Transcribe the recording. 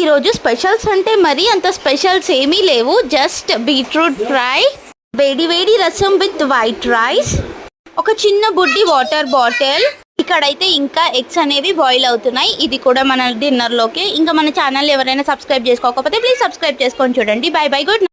ఈరోజు స్పెషల్స్ అంటే మరి అంత స్పెషల్స్ ఏమీ లేవు. జస్ట్ బీట్రూట్ ఫ్రై వేడి వేడి రసం విత్ వైట్ రైస్ ఒక చిన్న బుడ్డి వాటర్ బాటిల్. ఇక్కడైతే ఇంకా ఎగ్స్ అనేవి బాయిల్ అవుతున్నాయి. ఇది కూడా మన డిన్నర్లోకి. ఇంకా మన ఛానల్ ఎవరైనా సబ్స్క్రైబ్ చేసుకోకపోతే ప్లీజ్ సబ్స్క్రైబ్ చేసుకొని చూడండి. By by good